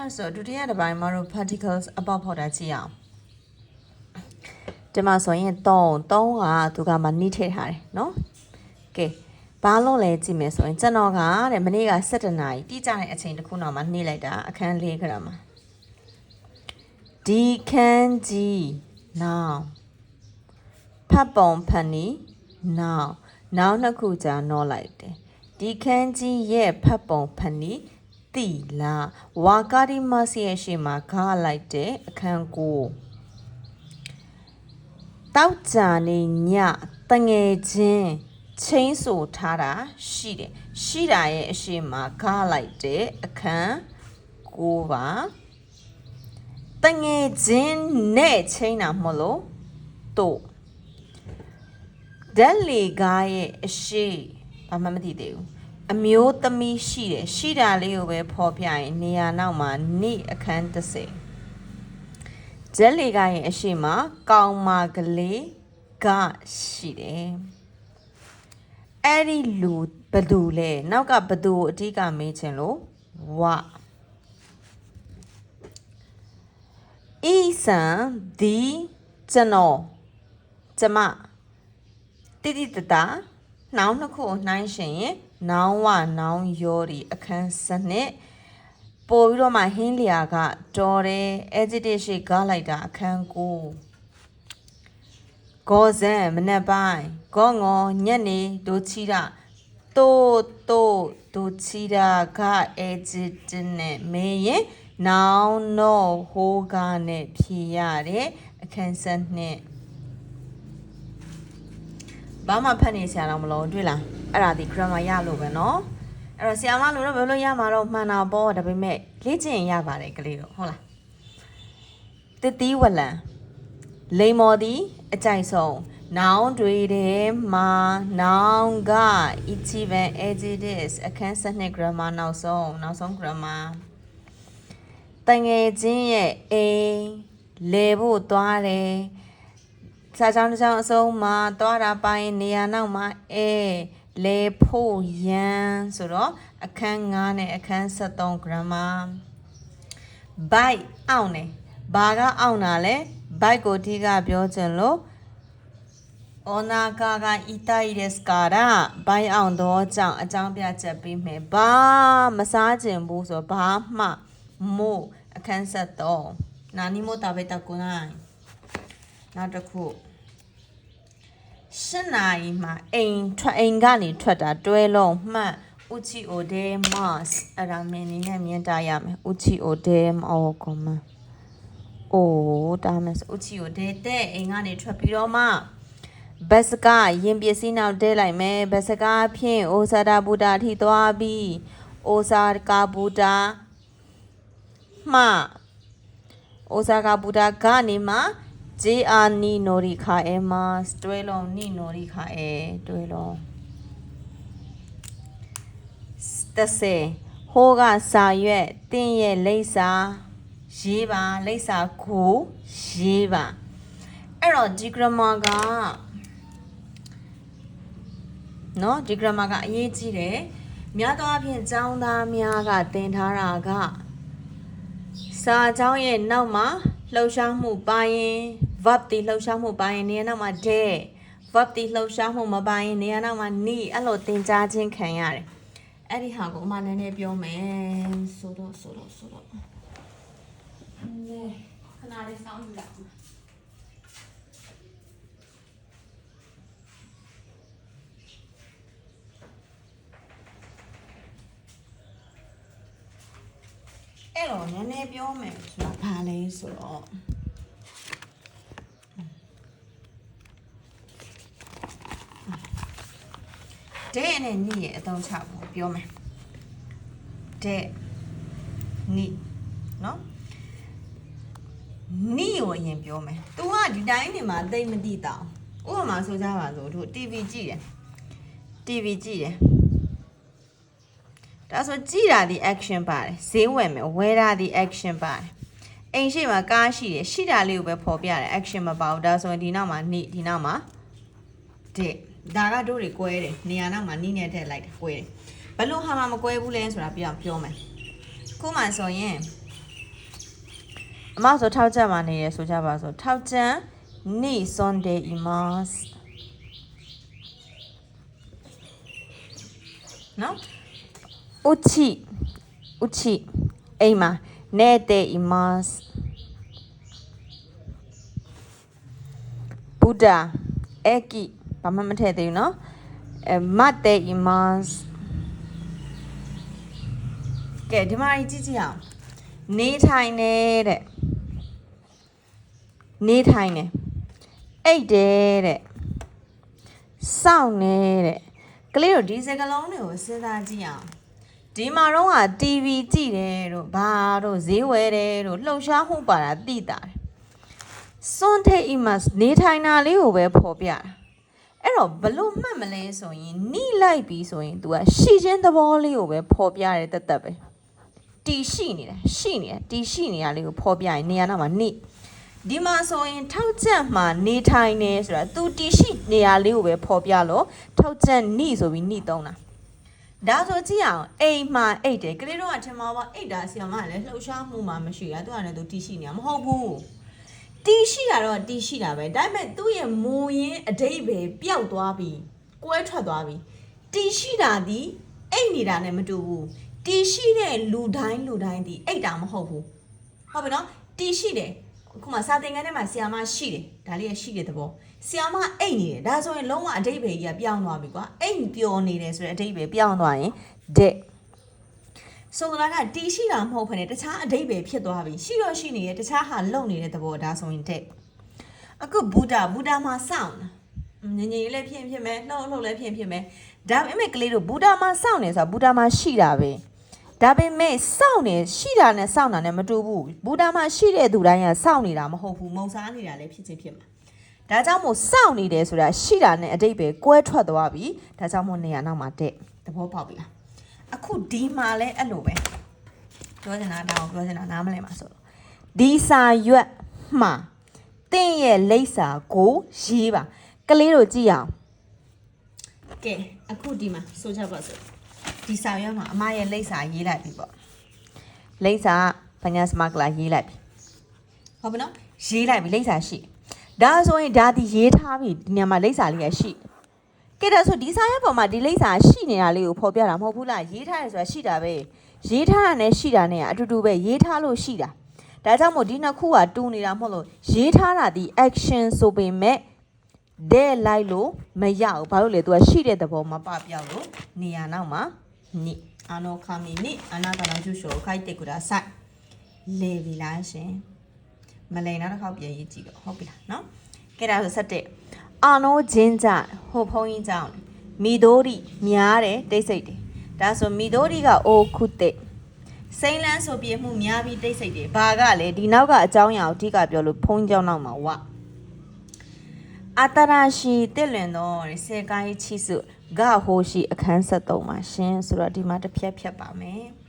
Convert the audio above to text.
အဲ့ဒါဆိုဒုတိယတစ်ပိုင်းမှာတော့ particles အပေါက်ဖော်တာကြည့်အောင်ဒီမှာဆိုရင်3 3ကသူကမနှိထည့်ထားတယ်နော်ကဲဘာလို့လဲကြည့်မယ်ဆိုရင်ကျွန်တော်ကတဲ့မနေ့က7နာရီတိကျတဲ့အချိန်တစ်ခုနောက်မှာနှိလိုက်တာအခန်း၄ခရမှာဒီခန်းကြီးနောင်ဖတ်ပုံဖတ်နီနောင်နောက်နှစ်ခုကြာနောလိုက်တယ်ဒီခန်းကြီးရဲ့ဖတ်ပုံဖတ်နီ တိလာဝါကာဒီမဆီရဲ့ရှေ့မှာခါလိုက်တဲ့အခန်းကိုတောက်ကြနေညတငယ်ချင်းချင်းဆိုထားတာရှိတယ်ရှိတာရဲ့အရှိမခါလိုက်တဲ့အခန်းကိုပါတငယ်ချင်းနဲ့ချင်းတာမဟုတ်လို့တို့ဓာတ်လေကားရဲ့အရှိဘာမှမသိသေးဘူး အမျိုးသမီးရှိတယ်ရှိတာလေးကိုပဲဖော်ပြရင်နေရာနောက်မှာနိအခန်း30ဂျက်လီကရဲ့အရှိမကောင်မကလေးကရှိတယ်အဲ့ဒီလူဘယ်သူလဲနောက်ကဘယ်သူကိုအဓိကမေးချင်လို့ဝဤဆန်ဒီကျွန်တော်ကျမတိတိတတာနောင်နှစ်ခုကိုနှိုင်းရှင်ရင် နောင်ဝနောင်ရောဒီအခန်းစနစ်ပို့ပြီးတော့မှဟင်းလျာကတော်တယ် adjective ရှိကားလိုက်တာအခန်းကိုဂောဇန်မနက်ပိုင်းဂောငေါညနေဒိုချီတာတိုးတိုးဒိုချီတာက adjective နဲ့မေးရင်နောင်တော့ဟိုးကနဲ့ဖြေရတယ်အခန်းစနစ် ဘာမှဖတ်နေစရာတော့မလိုတွေ့လားအဲ့ဒါဒီ grammar ရလို့ပဲเนาะအဲ့တော့ဆရာမလို့တော့ဘယ်လိုရမှာတော့မှန်တာပေါ့ဒါပေမဲ့လေ့ကျင့်ရင်ရပါတယ်ကလေးတို့ဟုတ်လားတတိဝလံလိမ္မော်သည်အကြိုက်ဆုံးနောင်တွေထဲမှာနောင်က ichiban adjectives အခန်းစနစ် grammar နောက်ဆုံးနောက်ဆုံး grammar တငယ်ချင်းရဲ့အိမ်လေဖို့သွားတယ် စာချောင်းတစ်ချောင်းအစုံမှာသွားတာပိုင်းနေရာနောက်မှာအဲလေဖို့ရန်ဆိုတော့အခန်း9နဲ့အခန်း73 grammar bite အောင်နေဘာကအောင်တာလဲ bite ကိုအဓိကပြောချင်လို့お腹が痛いですからဘိုင်းအောင်တော့ကြောင့်အကြောင်းပြချက်ပေးမယ်ဘာမစားခြင်းဘူးဆိုတော့ဘာမှမို့အခန်းဆက်တော့နာနီမိုတာဘေတာကိုနိုင် နောက်တစ်ခုရှစ်နာရီမှာအိမ်ထွက်အိမ်ကနေထွက်တာတွဲလုံးမှတ်ဥချီအိုဒေမတ်အဲ့ဒါမင်းနေနဲ့မြင်တာရမယ်ဥချီအိုဒေမအော်ကွန်မအိုးဒါမယ်ဥချီအိုဒေတဲ့အိမ်ကနေထွက်ပြီးတော့မှဘတ်စကရင်ပစ္စည်းနောက်တဲလိုက်မယ်ဘတ်စကဖြင့်အိုဆာဒါဘူတာအထိသွားပြီးအိုဆာကာဘူတာမှအိုဆာကာဘူတာကနေမှ JR နီနိုရီခါအဲမတ်တွဲလုံးနီနိုရီခါအဲတွဲလုံးတစ်ဆယ်ဟိုးကစာရွက်တင်းရဲ့လိပ်စာရေးပါလိပ်စာကိုရေးပါအဲ့တော့ဒီ grammar ကနော်ဒီ grammar ကအရေးကြီးတယ်များသောအားဖြင့်ကျောင်းသားများကသင်ထားတာကစာကျောင်းရဲ့နောက်မှာလှုပ်ရှားမှုပါရင် verb တီလှုပ်ရှားမှုပါရင်နေရာနောက်မှာ de verb တီလှုပ်ရှားမှုမပါရင်နေရာနောက်မှာ ni အဲ့လိုသင်ကြားခြင်းခံရတယ်အဲ့ဒီဟာကိုအမနည်းနည်းပြောမယ်ဆိုတော့ဆိုတော့ဆိုတော့နဲခဏလေးစောင့်ကြည့်လိုက်အဲ့တော့နည်းနည်းပြောမယ်ဆိုတာဘာလဲဆိုတော့ တဲ့နဲ့ညရဲ့အသုံးချဖို့ပြောမယ်တဲ့ညနော်ညကိုအရင်ပြောမယ်။ तू ကဒီတိုင်းနေမှာသိမ့်မသိတောင်ဥပမာဆိုကြပါစို့တို့ TV ကြည့်တယ် TV ကြည့်တယ်ဒါဆိုကြည့်တာဒီ action ပါတယ်ဈေးဝယ်မယ်ဝယ်တာဒီ action ပါတယ်အိမ်ရှိမှာကားရှိတယ်ရှိတာလေးကိုပဲဖော်ပြတယ် action မပါဘူးဒါဆိုရင်ဒီနောက်မှာနေဒီနောက်မှာတဲ့ ဒါကတို့တွေကွဲတယ်နေရာနောက်မှာနီးနေတဲ့လိုက်တယ်ကွဲတယ်ဘလို့ဟာမှမကွဲဘူးလဲဆိုတာပြအောင်ပြောမယ်ခုမှဆိုရင်အမဆိုထောက်ချက်မှာနေရဆိုကြပါဆိုထောက်ချက်နေစွန်ဒေအီမတ်နော်ဥချီဥချီအိမ်မှာနေတဲ့အီမတ်ဘုဒ္ဓအကီ ဘာမှမထည့်သေးဘူးနော်အဲမတ်တဲ့အီမတ်ကဲဒီမှာကြည့်ကြည့်အောင်နေထိုင်နေတဲ့နေထိုင်နေအိတ်တယ်တဲ့စောင့်နေတဲ့ကလေးတို့ဒီစကလုံးတွေကိုစဉ်းစားကြည့်အောင်ဒီမှာတော့က TV ကြည့်တယ်တို့ဘာတို့ဈေးဝယ်တယ်တို့လှုပ်ရှားမှုပါတာသိတာတယ်စွန်တဲ့ image နေထိုင်တာလေးကိုပဲပေါ်ပြတာ အဲ့တော့ဘလို့မှတ်မလဲဆိုရင်နိလိုက်ပြီဆိုရင် तू ကရှီချင်းသဘောလေးကိုပဲပေါ်ပြတယ်တက်တက်ပဲတီရှိနေတယ်ရှိနေတယ်တီရှိနေရလေးကိုဖော်ပြရင်နေရာနောက်မှာနေဒီမှာဆိုရင်ထောက်ချက်မှာနေထိုင်နေဆိုတာသူတီရှိနေရာလေးကိုပဲဖော်ပြလို့ထောက်ချက်နိဆိုပြီးနိသုံးတာဒါဆိုကြည့်အောင်အိမ်မှာအိတ်တယ်ကလေးတို့ကထင်မှာပါအိတ်တာဆီယမကလည်းလှုပ်ရှားမှုမှမရှိရသူကလည်းသူတီရှိနေတာမဟုတ်ဘူး တီရှိတာတော့တီရှိတာပဲဒါပေမဲ့သူ့ရဲ့မူရင်းအတိတ်ပဲပျောက်သွားပြီကွဲထွက်သွားပြီတီရှိတာဒီအိတ်နေတာနဲ့မတူဘူးတီရှိတဲ့လူတိုင်းလူတိုင်းဒီအိတ်တာမဟုတ်ဘူးဟုတ်ပြီနော်တီရှိတယ်ခုမှစာသင်ခန်းထဲမှာဆီယာမရှိတယ်ဒါလေးရရှိတဲ့သဘောဆီယာမအိတ်နေတယ်ဒါဆိုရင်လုံးဝအတိတ်ပဲကြီးကပြောင်းသွားပြီကွာအိတ်ပျော်နေတယ်ဆိုတဲ့အတိတ်ပဲပြောင်းသွားရင်တဲ့ ဆိုတော့ကတီရှိတာမဟုတ်ဘဲနဲ့တခြားအတိတ်ပဲဖြစ်သွားပြီရှိတော့ရှိနေတယ်တခြားဟာလုံနေတဲ့သဘောဒါဆိုရင်တဲ့အခုဘုဒ္ဓဘုဒ္ဓမှာစောင့်ငငယ်လေးလည်းဖြစ်ဖြစ်မယ်လှုပ်လှုပ်လည်းဖြစ်ဖြစ်မယ်ဒါပေမဲ့ကလေးတို့ဘုဒ္ဓမှာစောင့်နေဆိုတာဘုဒ္ဓမှာရှိတာပဲဒါပေမဲ့စောင့်နေရှိတာနဲ့စောင့်တာနဲ့မတူဘူးဘူတာမှာရှိတဲ့သူတိုင်းကစောင့်နေတာမဟုတ်ဘူးမုံစားနေတာလည်းဖြစ်ချင်းဖြစ်မှာဒါကြောင့်မို့စောင့်နေတယ်ဆိုတာရှိတာနဲ့အတိတ်ပဲကွဲထွက်သွားပြီဒါကြောင့်မို့နေရာနောက်မှာတဲ့သဘောပေါက်ပြီလား အခုဒီမှာလည်းအဲ့လိုပဲပြောချင်တာဒါကိုပြောချင်တာနားမလဲမှာဆိုတော့ဒီစာရွက်မှာတင့်ရဲ့လိပ်စာကိုရေးပါကလေးတို့ကြည့်အောင်ကဲအခုဒီမှာဆိုကြပါစို့ဒီစာရွက်မှာအမရဲ့လိပ်စာရေးလိုက်ပြီပေါ့လိပ်စာပညာစမကလာရေးလိုက်ပြီဟုတ်ပြီနော်ရေးလိုက်ပြီလိပ်စာရှိဒါဆိုရင်ဒါဒီရေးထားပြီဒီနေရာမှာလိပ်စာလေးရရှိ ကဲဒါဆိုဒီစာရွက်ပေါ်မှာဒီလိပ်စာရှိနေတာလေးကိုဖော်ပြတာမဟုတ်ဘူးလားရေးထားရဆိုတာရှိတာပဲရေးထားတာနဲ့ရှိတာနဲ့အတူတူပဲရေးထားလို့ရှိတာဒါကြောင့်မို့ဒီနှစ်ခုကတူနေတာမဟုတ်လို့ရေးထားတာဒီ action ဆိုပေမဲ့တဲ့လိုက်လို့မရဘူးဘာလို့လဲ तू ကရှိတဲ့သဘောမှာပပြောက်လို့နေရာနောက်မှာနိအာနောခမီနိအနာတနာကျုရှောခိုက်တေကူဒါဆိုင်လေပြီလားရှင်မလိန်နောက်တစ်ခေါက်ပြန်ရေးကြည့်တော့ဟုတ်ပြီလားနော်ကဲဒါဆိုဆက်တဲ့ အာနောဂျင်းကြဟိုဖုံးကြီးကြောင်းမီဒိုရီများတယ်တိတ်ဆိတ်တယ်ဒါဆိုမီဒိုရီကအိုခုတေစိမ့်လန်းဆိုပြေမှုများပြီးတိတ်ဆိတ်တယ်ဘာကလဲဒီနောက်ကအကြောင်းအရာကိုအဓိကပြောလို့ဖုံးကြောင်းနောက်မှာဝအတရာရှိတက်လွင်တော့စေကိုင်းချီစုဂဟိုရှိအခန်း73မှာရှင်ဆိုတော့ဒီမှာတစ်ဖြတ်ဖြတ်ပါမယ်